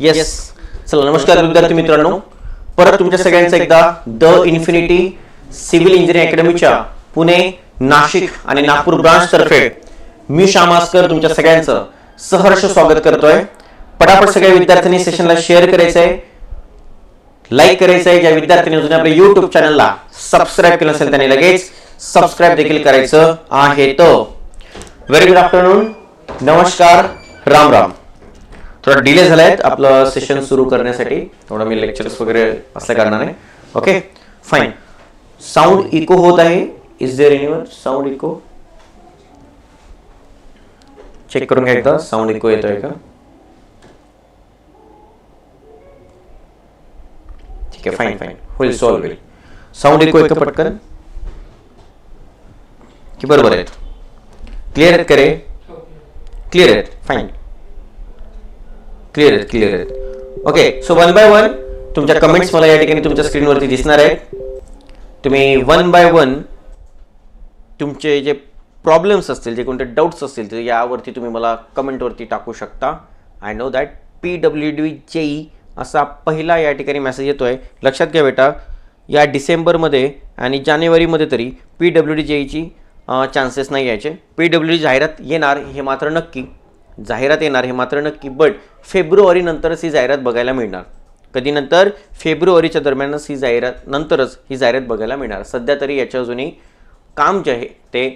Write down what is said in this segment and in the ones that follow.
Yes चला नमस्कार विद्यार्थी मित्रांनो. परत तुमच्या सगळ्यांचं एकदा द इन्फिनिटी सिव्हिल इंजिनिअरिंग अकॅडमीच्या पुणे नाशिक आणि नागपूर ब्रांच तर्फे मी श्यामास्कर तुमच्या सगळ्यांचं सहर्ष स्वागत करतोय. पटापट सगळ्या विद्यार्थ्यांनी सेशनला शेअर करायचंय. लाईक करायचं आहे ज्या विद्यार्थ्यांनी अजून आपल्या युट्यूब चॅनलला सबस्क्राईब केलं असेल त्यांनी लगेच सबस्क्राईब देखील करायचं आहे. तो व्हेरी गुड आफ्टरनून नमस्कार. राम राम. थोडा डिले झालाय आपलं सेशन सुरू करण्यासाठी थोडं मी लेक्चर्स वगैरे असल्या कारणाने. ओके फाईन साऊंड इको होत आहे. Is there anywhere sound echo check करून घ्या एकदा. साऊंड इको येतोय का? ठीक आहे. फाईन फाईन होईल सॉल्व होईल. साऊंड इको एक पटकन? की बरोबर आहेत. क्लिअर आहेत करे क्लिअर आहेत. फाईन क्लिअर आहेत क्लिअर आहेत. Okay so one by one तुमच्या कमेंट्स मला या ठिकाणी तुमच्या स्क्रीनवरती दिसणार आहेत. तुम्ही वन बाय वन तुमचे जे प्रॉब्लेम्स असतील जे कोणते डाऊट्स असतील ते यावरती तुम्ही मला कमेंटवरती टाकू शकता. I know that P W D JE असा पहिला या ठिकाणी मेसेज येतो आहे लक्षात घ्या बेटा या डिसेंबरमध्ये आणि जानेवारीमध्ये तरी पी डब्ल्यू डी जेईची चान्सेस नाही यायचे. पी डब्ल्यू डी जाहिरात येणार हे मात्र नक्की. जाहिरात येणार हे मात्र नक्की बट फेब्रुवारीनंतरच ही जाहिरात बघायला मिळणार. कधी नंतर? फेब्रुवारीच्या दरम्यानच ही जाहिरात नंतरच ही जाहिरात बघायला मिळणार. सध्या तरी याच्या अजूनही काम जे आहे ते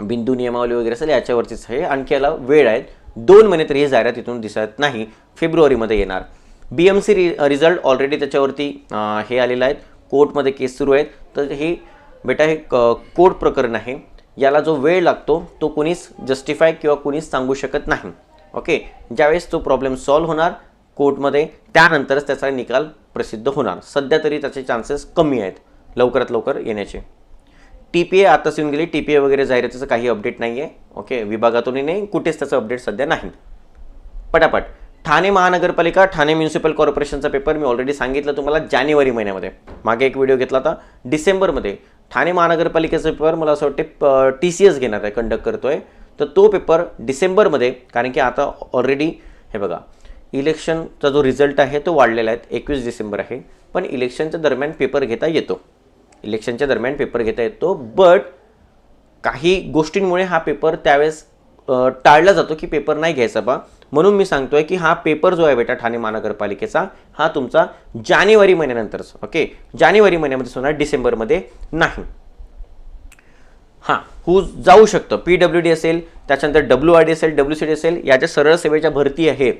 बिंदू नियमावली वगैरे असेल याच्यावरतीच आहे. आणखी याला वेळ आहे. दोन महिने तरी ही जाहिरात इथून दिसत नाही. फेब्रुवारीमध्ये येणार. B M C result already त्याच्यावरती हे आलेलं आहेत कोर्टमध्ये केस सुरू आहेत. तर हे बेटा हे क कोर्ट प्रकरण आहे. याला जो वेळ लागतो तो कुणीच जस्टिफाय किंवा कुणीच सांगू शकत नाही. ओके ज्यावेळेस तो प्रॉब्लेम सॉल्व्ह होणार कोर्टमध्ये त्यानंतरच त्याचा निकाल प्रसिद्ध होणार. सध्या तरी त्याचे चान्सेस कमी आहेत लवकरात लवकर येण्याचे. टी पी ए आताच येऊन गेली. टी पी ए वगैरे जाहिरातीचं काही अपडेट नाही आहे ओके विभागातूनही नाही. कुठेच त्याचं अपडेट सध्या नाही. पटापट. ठाणे महानगरपालिका ठाणे म्युन्सिपल कॉर्पोरेशनचा पेपर मी ऑलरेडी सांगितलं तुम्हाला जानेवारी महिन्यामध्ये. मागे एक व्हिडिओ घेतला होता. डिसेंबरमध्ये. ठाणे महानगरपालिकेचा पेपर मला असं वाटते टी सी एस घेणार आहे कंडक्ट करतो आहे तर तो पेपर डिसेंबरमध्ये कारण की आता ऑलरेडी हे बघा इलेक्शनचा जो रिझल्ट आहे तो वाढलेला आहे. एकवीस डिसेंबर आहे. पण इलेक्शनच्या दरम्यान पेपर घेता येतो. इलेक्शनच्या दरम्यान पेपर घेता येतो. बट काही गोष्टींमुळे हा पेपर त्यावेळेस टाळला जातो की पेपर नाही घ्यायचा बा. म्हणून मी सांगतोय की हा पेपर जो आहे बेटा ठाणे महानगरपालिकेचा हा तुमचा जानेवारी महिन्यानंतरच ओके जानेवारी महिन्यामध्ये होणार डिसेंबरमध्ये नाही. हां हो जाऊ शकतं. पी डब्ल्यू डी असेल त्याच्यानंतर डब्ल्यू आर डी असेल डब्ल्यू सी डी असेल या ज्या सरळ सेवेच्या भरती आहे.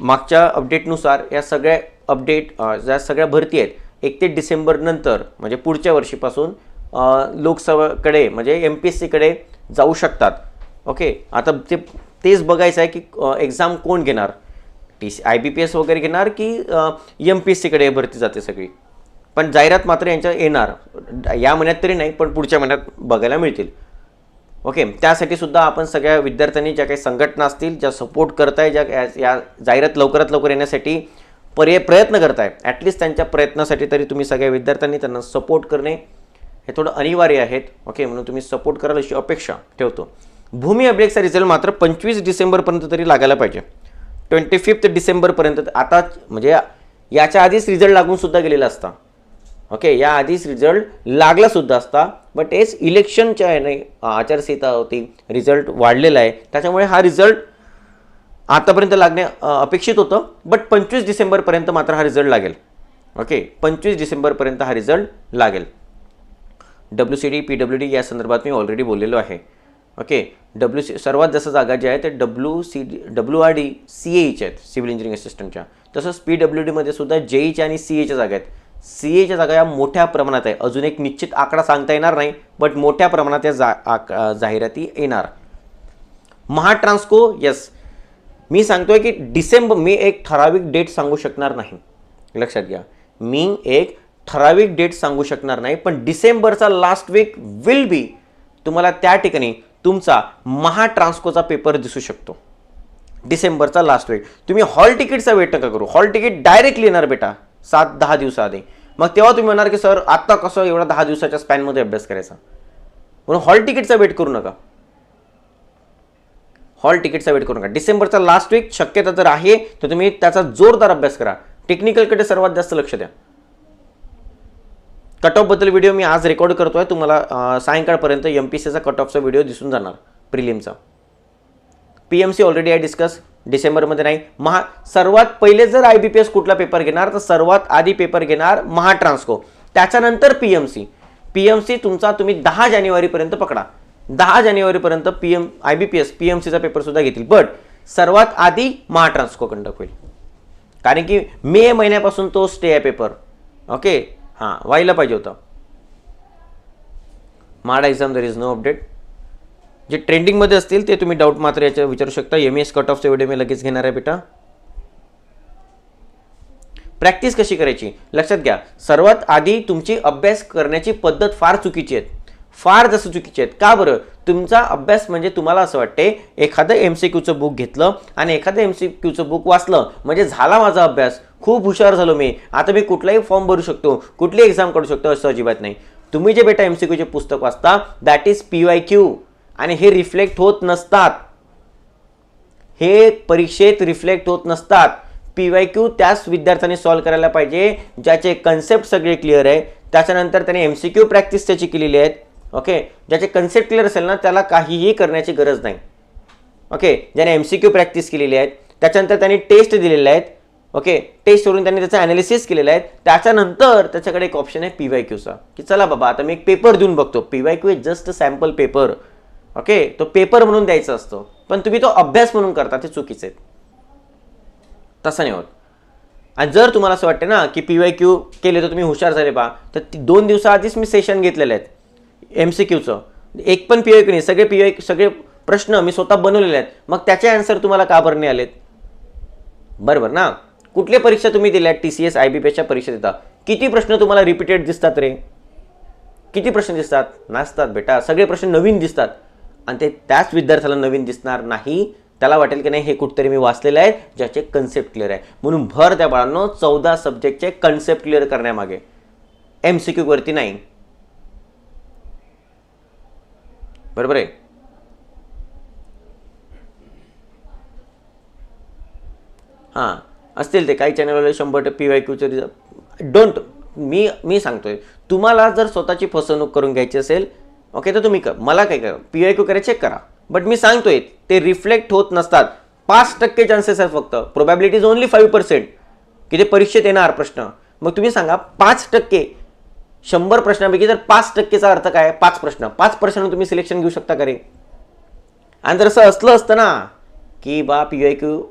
मागच्या अपडेटनुसार या सगळ्या अपडेट ज्या सगळ्या भरती आहेत एक ते डिसेंबर नंतर म्हणजे पुढच्या वर्षीपासून लोकसभाकडे म्हणजे एम पी एस सीकडे जाऊ शकतात. ओके आता ते तेच बघायचं आहे की एक्झाम कोण घेणार? T C I B P S वगैरे घेणार की एम पी एस सीकडे भरती जाते सगळी? पण जाहिरात मात्र यांच्या येणार. या महिन्यात तरी नाही पण पुढच्या महिन्यात बघायला मिळतील. ओके त्यासाठी सुद्धा आपण सगळ्या विद्यार्थ्यांनी ज्या काही संघटना असतील ज्या सपोर्ट करताय ज्या या- जाहिरात लवकरात लवकर येण्यासाठी पर्याय प्रयत्न करताय ॲटलिस्ट त्यांच्या प्रयत्नासाठी तरी तुम्ही सगळ्या विद्यार्थ्यांनी त्यांना सपोर्ट करणे हे थोडं अनिवार्य आहेत. ओके म्हणून तुम्ही सपोर्ट कराल अशी अपेक्षा ठेवतो. भूमी अभिलेखचा रिझल्ट मात्र पंचवीस डिसेंबरपर्यंत तरी लागायला पाहिजे. ट्वेंटी फिफ्थ डिसेंबरपर्यंत आता म्हणजे याच्या आधीच रिझल्ट लागून सुद्धा गेलेला असता. ओके या आधीच रिझल्ट लागलासुद्धा असता बट हेच इलेक्शनच्या ह्याने आचारसंहिता होती रिझल्ट वाढलेला आहे. त्याच्यामुळे हा रिझल्ट आतापर्यंत लागणे अपेक्षित होतं बट पंचवीस डिसेंबरपर्यंत मात्र हा रिझल्ट लागेल. ओके पंचवीस डिसेंबरपर्यंत हा रिझल्ट लागेल. W C D P W D या संदर्भात मी ऑलरेडी बोललेलो आहे. ओके डब्ल्यू सी सर्वात जास्त जागा ज्या आहेत ते W C D W R D C एच्या आहेत सिव्हिल इंजिनिअरिंग असिस्टंटच्या तसंच पी डब्ल्यू डीमध्ये सुद्धा जे ईच्या आणि सी एच्या जागा आहेत. सी एच्या जागा या मोठ्या प्रमाणात आहे. अजून एक निश्चित आकडा सांगता येणार नाही बट मोठ्या प्रमाणात या जा जाहिराती येणार. महाट्रान्सको यस मी सांगतोय की डिसेंबर मी एक ठराविक डेट सांगू शकणार नाही. लक्षात घ्या. मी एक ठराविक डेट सांगू शकणार नाही पण डिसेंबरचा लास्ट वीक विल बी तुम्हाला त्या ठिकाणी तुमचा महाट्रान्सकोचा पेपर दिसू शकतो. डिसेंबरचा लास्ट वीक तुम्ही हॉल तिकीटचा वेट नका करू. हॉल तिकीट डायरेक्टली येणार बेटा. सात दहा दिवसाआधी मग तेव्हा तुम्ही म्हणणार की सर आत्ता कसं एवढा दहा दिवसाच्या स्पॅनमध्ये अभ्यास करायचा? म्हणून हॉल तिकीटचा वेट करू नका. हॉल तिकीटचा वेट करू नका. डिसेंबरचा लास्ट वीक शक्यता जर आहे तर तुम्ही त्याचा जोरदार अभ्यास करा. टेक्निकलकडे सर्वात जास्त लक्ष द्या. कट ऑफबद्दल व्हिडिओ मी आज रेकॉर्ड करतो आहे तुम्हाला सायंकाळपर्यंत एम पी सीचा कट ऑफचा व्हिडिओ दिसून जाणार प्रिलिमचा पी एम सी ऑलरेडी आहे डिस्कस डिसेंबरमध्ये नाही. महा सर्वात पहिले जर आय बी पी एस कुठला पेपर घेणार तर सर्वात आधी पेपर घेणार महाट्रान्सको. त्याच्यानंतर P M C P M C तुमचा तुम्ही दहा जानेवारीपर्यंत पकडा. दहा जानेवारीपर्यंत P M I B P S P M सीचा पेपरसुद्धा घेतील. बट सर्वात आधी महाट्रान्सको कंडक्ट होईल. कारण की मे महिन्यापासून तो स्टे आहे पेपर ओके हां व्हायला पाहिजे होतं. MHADA exam there is no update जे ट्रेंडिंगमध्ये असतील ते तुम्ही डाऊट मात्र याच्या विचारू शकता. एम एस कट ऑफचे व्हिडिओ मी लगेच घेणार आहे बेटा. प्रॅक्टिस कशी करायची? लक्षात घ्या. सर्वात आधी तुमची अभ्यास करण्याची पद्धत फार चुकीची आहे फार जास्त चुकीची आहेत. का बरं? तुमचा अभ्यास म्हणजे तुम्हाला असं वाटते एखादं एम सी क्यूचं बुक घेतलं आणि एखादं एम सी क्यूचं बुक वाचलं म्हणजे झाला माझा अभ्यास. खूप हुशार झालो मी. आता मी कुठलाही फॉर्म भरू शकतो कुठली एक्झाम काढू शकतो असं अजिबात नाही. तुम्ही जे बेटा एम सी क्यूचे पुस्तक वाचता that is P Y Q आणि हे रिफ्लेक्ट होत नसतात. हे परीक्षेत रिफ्लेक्ट होत नसतात. पी वाय क्यू त्याच विद्यार्थ्यांनी सॉल्व्ह करायला पाहिजे ज्याचे कन्सेप्ट सगळे क्लिअर आहे. त्याच्यानंतर त्याने एम सी क्यू प्रॅक्टिस त्याची केलेली आहेत. ओके ज्याचे कन्सेप्ट क्लिअर असेल ना त्याला काहीही करण्याची गरज नाही. ओके ज्याने एम सी क्यू प्रॅक्टिस केलेली आहेत. त्याच्यानंतर त्यांनी टेस्ट दिलेले आहेत. ओके टेस्ट करून त्यांनी त्याचं अनालिसिस केलेलं आहे. त्याच्यानंतर त्याच्याकडे एक ऑप्शन आहे पी वाय क्यूचा की चला बाबा आता मी एक पेपर देऊन बघतो. P Y Q is just sample paper okay तो पेपर म्हणून द्यायचा असतो. पण तुम्ही तो अभ्यास म्हणून करता ते चुकीचे आहेत तसं नाही होत. आणि जर तुम्हाला असं वाटतं ना की पी वाय क्यू केले तर तुम्ही हुशार झाले बा तर ती दोन दिवसाआधीच मी सेशन घेतलेले आहेत. एम सी क्यूचं एक पण पी वाय क्यू नाही. सगळे पी वाय सगळे प्रश्न मी स्वतः बनवलेले आहेत. मग त्याचे आन्सर तुम्हाला का बरं नाही आलेत? बरोबर ना? कुठल्या परीक्षा तुम्ही दिल्या? T C S I B पीच्या परीक्षा देता किती प्रश्न तुम्हाला रिपीटेड दिसतात रे? किती प्रश्न दिसतात? नाचतात बेटा. सगळे प्रश्न नवीन दिसतात. आणि ते त्याच विद्यार्थ्याला नवीन दिसणार नाही. त्याला वाटेल की नाही हे कुठतरी मी वाचलेलं आहे ज्याचे कन्सेप्ट क्लिअर आहे. म्हणून भर त्या बाळांनो चौदा सब्जेक्टचे कन्सेप्ट क्लिअर करण्यामागे. एम सी क्यूवरती नाही. बरोबर आहे? हां. असतील ते काही चॅनलवाले शंभर टक्के पी वाय क्यूचे रिझल्ट डोंट मी मी सांगतोय तुम्हाला जर स्वतःची फसवणूक करून घ्यायची असेल ओके तर तुम्ही कर मला काय करा पी वाय क्यू करा चेक करा. बट मी सांगतोय ते रिफ्लेक्ट होत नसतात. पाच टक्के चान्सेस आहेत फक्त. Probability is only five percent की ते परीक्षेत येणार प्रश्न. मग तुम्ही सांगा पाच टक्के शंभर प्रश्नापैकी जर पाच टक्केचा अर्थ काय? पाच प्रश्न. पाच प्रश्न तुम्ही सिलेक्शन घेऊ शकता करे आणि जर असं असलं असतं ना की बा पी आय क्यू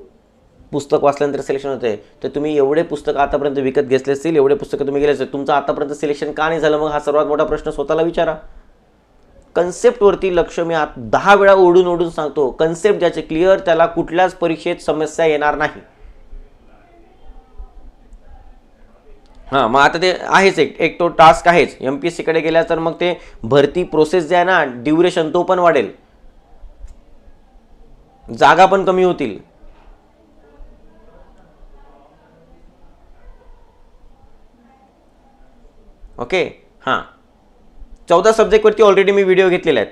पुस्तक वाचल्यानंतर सिलेक्शन होते तर तुम्ही एवढे पुस्तक आतापर्यंत विकत घेतले असतील एवढे पुस्तकं तुम्ही गेले असतील तुमचं आतापर्यंत सिलेक्शन का नाही झालं? मग हा सर्वात मोठा प्रश्न स्वतःला विचारा. कन्सेप्टवरती लक्ष मी आत दहा वेळा ओढून ओढून सांगतो. कन्सेप्ट ज्याचे क्लिअर त्याला कुठल्याच परीक्षेत समस्या येणार नाही. हां मग आता ते आहेच एक एक तो टास्क आहेच. एम पी एस सीकडे गेल्या तर मग ते भरती प्रोसेस जे आहे ना ड्युरेशन तो पण वाढेल. जागा पण कमी होतील. ओके? हां. चौदा सब्जेक्टवरती ऑलरेडी मी व्हिडिओ घेतलेले आहेत.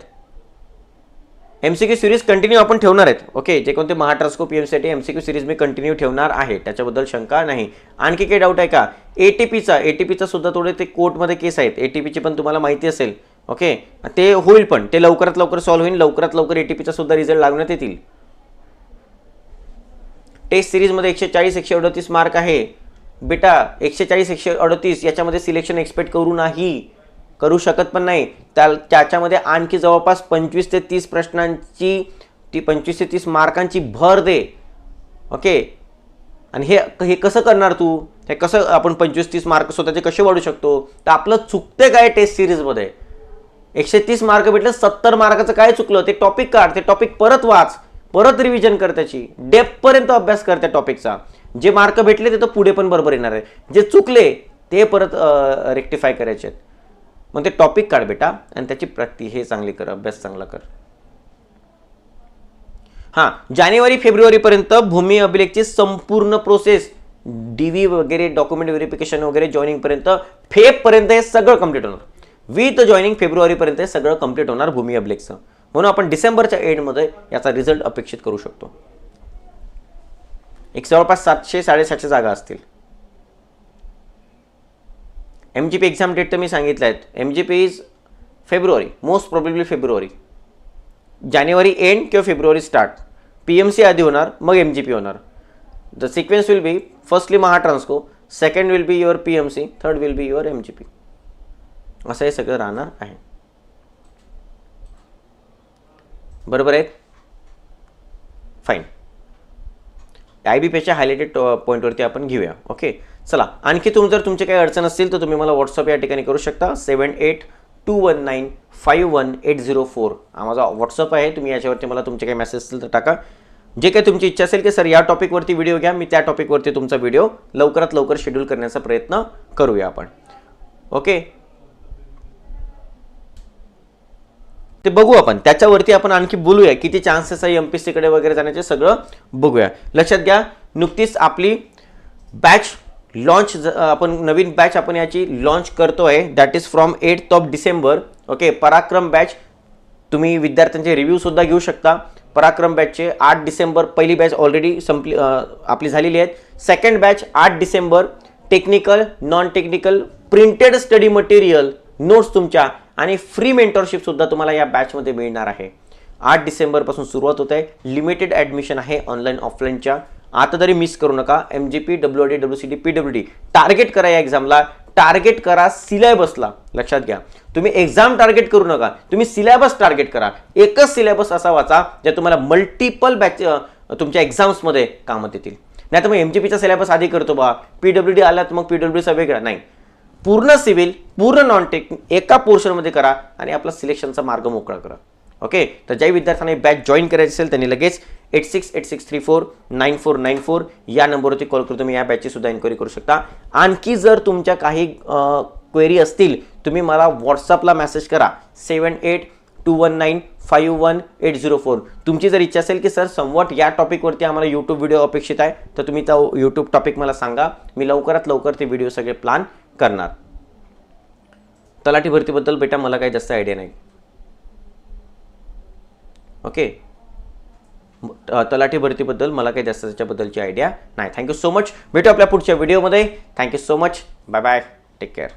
M C Q series continue आपण ठेवणार आहेत. ओके? जे कोणते महाट्रास्कोप पी एमसाठी एम सी क्यू सिरीज मी कंटिन्यू ठेवणार आहे. त्याच्याबद्दल शंका नाही. आणखी काही डाऊट आहे का? ए टी पीचा ए टी पीचा सुद्धा थोडे ते कोर्टमध्ये केस आहेत. ए टी पीची पण तुम्हाला माहिती असेल. ओके? ते होईल पण. ते लवकरात लवकर सॉल्व्ह होईल. लवकरात लवकर ए टी पीचा सुद्धा रिझल्ट लागण्यात येतील. टेस्ट सिरीजमध्ये एकशे चाळीस एकशे अडतीस मार्क आहे. बेटा एकशे चाळीस एकशे अडतीस याच्यामध्ये सिलेक्शन एक्सपेक्ट करू नाही. करू शकत पण नाही. त्या त्याच्यामध्ये आणखी जवळपास पंचवीस ते तीस प्रश्नांची ती पंचवीस ते तीस मार्कांची भर दे. ओके? आणि हे हे कसं करणार तू? हे कसं आपण पंचवीस तीस मार्क स्वतःचे कसे वाढू शकतो? तर आपलं चुकते काय टेस्ट सिरीजमध्ये एकशे तीस मार्क भेटले सत्तर मार्काचं काय चुकलं? ते टॉपिक काढ ते टॉपिक परत वाच. परत रिव्हिजन कर त्याची. डेपपर्यंत अभ्यास कर त्या टॉपिकचा जे मार्क भेटले ते तर पुढे पण बरोबर येणार आहे. जे चुकले ते परत रेक्टिफाय करायचे आहेत. मग ते टॉपिक काढ बेटा आणि त्याची प्रॅक्टी हे चांगली कर अभ्यास चांगला कर. हां जानेवारी फेब्रुवारीपर्यंत भूमी अभिलेखची संपूर्ण प्रोसेस डी व्ही वगैरे डॉक्युमेंट व्हेरिफिकेशन वगैरे जॉईनिंगपर्यंत फेबपर्यंत हे सगळं कंप्लीट होणार. विथ जॉईनिंग फेब्रुवारीपर्यंत हे सगळं कंप्लीट होणार भूमी अभिलेखचं. म्हणून आपण डिसेंबरच्या एंडमध्ये याचा रिझल्ट अपेक्षित करू शकतो. एक जवळपास सातशे साडेसातशे जागा असतील. M G P exam date तर मी सांगितलं आहेत M G P is February most probably February January end किंवा February start P M C आधी होणार मग एम जी पी होणार. The sequence will be firstly Mahatransco second will be your P M C third will be your M G P असं हे सगळं राहणार आहे. बरोबर आहेत फाईन आय बी पेच्या हायलाइटेड पॉईंटवरती आपण घेऊया. ओके चला आणखी तुम जर तुमचे काही अडचण असतील तर तुम्ही मला व्हॉट्सअप या ठिकाणी करू शकता. Seven eight two one nine five one eight zero four हा माझा व्हॉट्सअप आहे. तुम्ही याच्यावरती मला तुमचे काही मेसेज असतील तर टाका. जे काही तुमची इच्छा असेल की सर या टॉपिकवरती व्हिडिओ घ्या. मी त्या टॉपिकवरती तुमचा व्हिडिओ लवकरात लवकर शेड्यूल करण्याचा प्रयत्न करूया आपण. ओके ते बघू आपण. त्याच्यावरती आपण आणखी बोलूया. किती चान्सेस आहे एम पी सीकडे वगैरे जाण्याचे सगळं बघूया. लक्षात घ्या नुकतीच आपली बॅच लॉन्च आपण नवीन बॅच आपण याची लॉन्च करतोय. That is from eight of December okay Parakram batch तुम्ही विद्यार्थ्यांचे रिव्ह्यू सुद्धा घेऊ शकता. पराक्रम बॅचचे आठ डिसेंबर पहिली बॅच ऑलरेडी संपली आपली झालेली आहे सेकंड बॅच आठ December. Technical non technical printed study material notes तुमच्या आणि फ्री मेंटरशिपसुद्धा तुम्हाला या बॅचमध्ये मिळणार आहे. आठ डिसेंबरपासून सुरुवात होत. आहे लिमिटेड ॲडमिशन आहे ऑनलाईन ऑफलाईनच्या आता तरी मिस करू नका. M G P W D W C D P W D target करा या एक्झामला टार्गेट करा सिलेबसला लक्षात घ्या. तुम्ही एक्झाम टार्गेट करू नका. तुम्ही सिलेबस टार्गेट करा. एकच सिलेबस असा वाचा ज्या तुम्हाला मल्टिपल बॅच तुमच्या एक्झाम्समध्ये कामात येतील. नाही तर मग एम जी पीचा सिलेबस आधी करतो बा. पी डब्ल्यू डी आला तर मग पी डब्ल्यू डीचा वेगळा. नाही. पूर्ण सिव्हिल पूर्ण नॉन टेक एका पोर्शनमध्ये करा आणि आपला सिलेक्शनचा मार्ग मोकळा करा. ओके? तर ज्या विद्यार्थ्यांना बॅच जॉईन करायची असेल त्यांनी लगेच eight six eight six three four nine four nine four या नंबरवरती कॉल करून तुम्ही या बॅचची सुद्धा इन्क्वायरी करू शकता. आणखी जर तुमच्या काही क्वेरी असतील तुम्ही मला व्हॉट्सअपला मेसेज करा. Seven eight two one nine five one eight zero four तुमची जर इच्छा असेल की सर समवट या टॉपिकवरती आम्हाला यूट्यूब व्हिडिओ अपेक्षित आहे तर तुम्ही तो यूट्यूब टॉपिक मला सांगा. मी लवकरात लवकर ते व्हिडिओ सगळे प्लॅन करणार. तलाठी भरतीबद्दल बेटा मला काही जास्त आयडिया नाही. ओके तलाठी भरतीबद्दल मला काही जास्त त्याच्याबद्दलची आयडिया नाही. थँक्यू सो मच भेटू आपल्या पुढच्या व्हिडिओमध्ये thank you so much bye bye take care